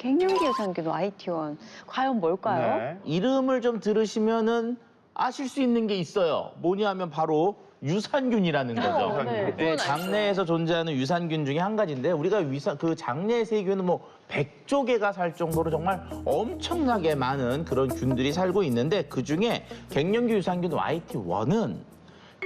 갱년기 유산균 YT1 과연 뭘까요? 네. 이름을 좀 들으시면은 아실 수 있는 게 있어요. 뭐냐 하면 바로 유산균이라는 거죠. 어, 네. 네, 장내에서 존재하는 유산균 중에 한 가지인데 우리가 위산 그 장내 세균은 뭐 100조 개가 살 정도로 정말 엄청나게 많은 그런 균들이 살고 있는데 그 중에 갱년기 유산균 YT1은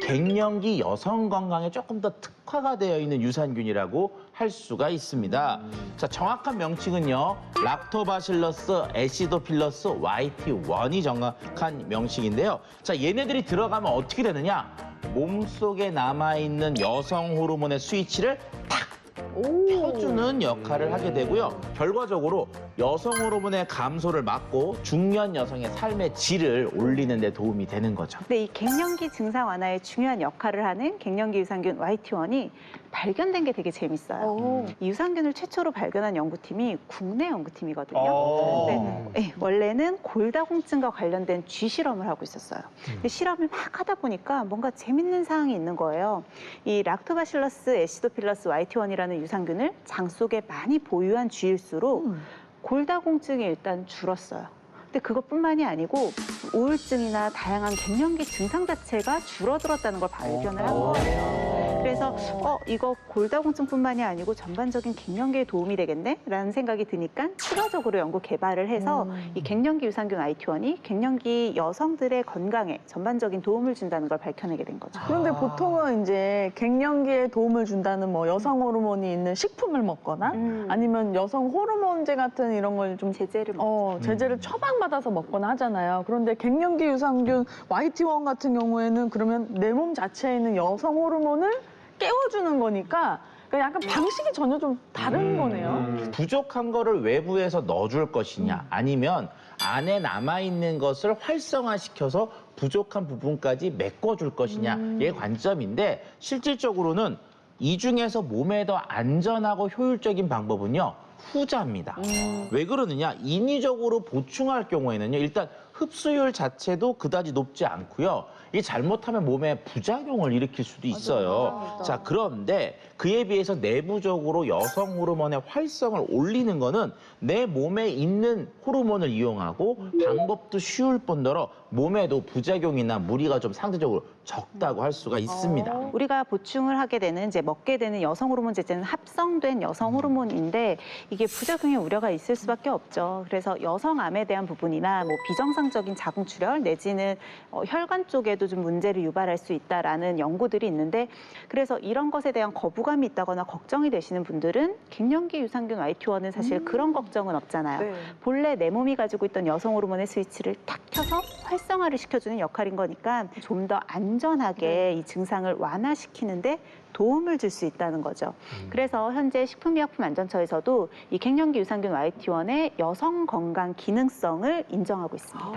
갱년기 여성 건강에 조금 더 특화가 되어 있는 유산균이라고 할 수가 있습니다. 자, 정확한 명칭은요. 락토바실러스 애시도필러스 YT1이 정확한 명칭인데요. 자, 얘네들이 들어가면 어떻게 되느냐? 몸속에 남아 있는 여성 호르몬의 스위치를 탁 펴주는 역할을 하게 되고요. 결과적으로 여성 호르몬의 감소를 막고 중년 여성의 삶의 질을 올리는 데 도움이 되는 거죠. 근데 이 갱년기 증상 완화에 중요한 역할을 하는 갱년기 유산균 YT1이 발견된 게 되게 재밌어요. 이 유산균을 최초로 발견한 연구팀이 국내 연구팀이거든요. 어. 네, 네, 원래는 골다공증과 관련된 쥐 실험을 하고 있었어요. 근데 실험을 막 하다 보니까 뭔가 재밌는 사항이 있는 거예요. 이 락토바실러스 애시도필러스 YT1이라는 유산균을 장 속에 많이 보유한 쥐일수록 골다공증이 일단 줄었어요. 근데 그것뿐만이 아니고 우울증이나 다양한 갱년기 증상 자체가 줄어들었다는 걸 발견을 한 거예요. 그래서 어 이거 골다공증뿐만이 아니고 전반적인 갱년기에 도움이 되겠네 라는 생각이 드니까 추가적으로 연구 개발을 해서 이 갱년기 유산균 IT1이 갱년기 여성들의 건강에 전반적인 도움을 준다는 걸 밝혀내게 된 거죠. 그런데 보통은 이제 갱년기에 도움을 준다는 뭐 여성 호르몬이 있는 식품을 먹거나 음. 아니면 여성 호르몬제 같은 이런 걸 좀 제재를 어, 제재를 처방받아서 먹거나 하잖아요. 그런데 갱년기 유산균 YT1 같은 경우에는 그러면 내 몸 자체에 있는 여성 호르몬을 깨워주는 거니까 그러니까 약간 방식이 전혀 좀 다른 거네요. 부족한 거를 외부에서 넣어줄 것이냐 아니면 안에 남아있는 것을 활성화시켜서 부족한 부분까지 메꿔줄 것이냐의 관점인데 실질적으로는 이 중에서 몸에 더 안전하고 효율적인 방법은요 후자입니다. 왜 그러느냐? 인위적으로 보충할 경우에는요 일단 흡수율 자체도 그다지 높지 않고요. 이게 잘못하면 몸에 부작용을 일으킬 수도 있어요. 자, 그런데 그에 비해서 내부적으로 여성 호르몬의 활성을 올리는 거는 내 몸에 있는 호르몬을 이용하고 방법도 쉬울 뿐더러 몸에도 부작용이나 무리가 좀 상대적으로 적다고 할 수가 있습니다. 우리가 보충을 하게 되는 이제 먹게 되는 여성 호르몬 제제는 합성된 여성 호르몬인데 이게 부작용의 우려가 있을 수밖에 없죠. 그래서 여성암에 대한 부분이나 뭐 비정상 적인 자궁출혈 내지는 어, 혈관 쪽에도 좀 문제를 유발할 수 있다라는 연구들이 있는데 그래서 이런 것에 대한 거부감이 있다거나 걱정이 되시는 분들은 갱년기 유산균 YT1은 사실 그런 걱정은 없잖아요. 본래 내 몸이 가지고 있던 여성 호르몬의 스위치를 탁 켜서 활성화를 시켜주는 역할인 거니까 좀 더 안전하게 이 증상을 완화시키는데 도움을 줄 수 있다는 거죠. 그래서 현재 식품의약품안전처에서도 이 갱년기 유산균 YT1의 여성 건강 기능성을 인정하고 있습니다.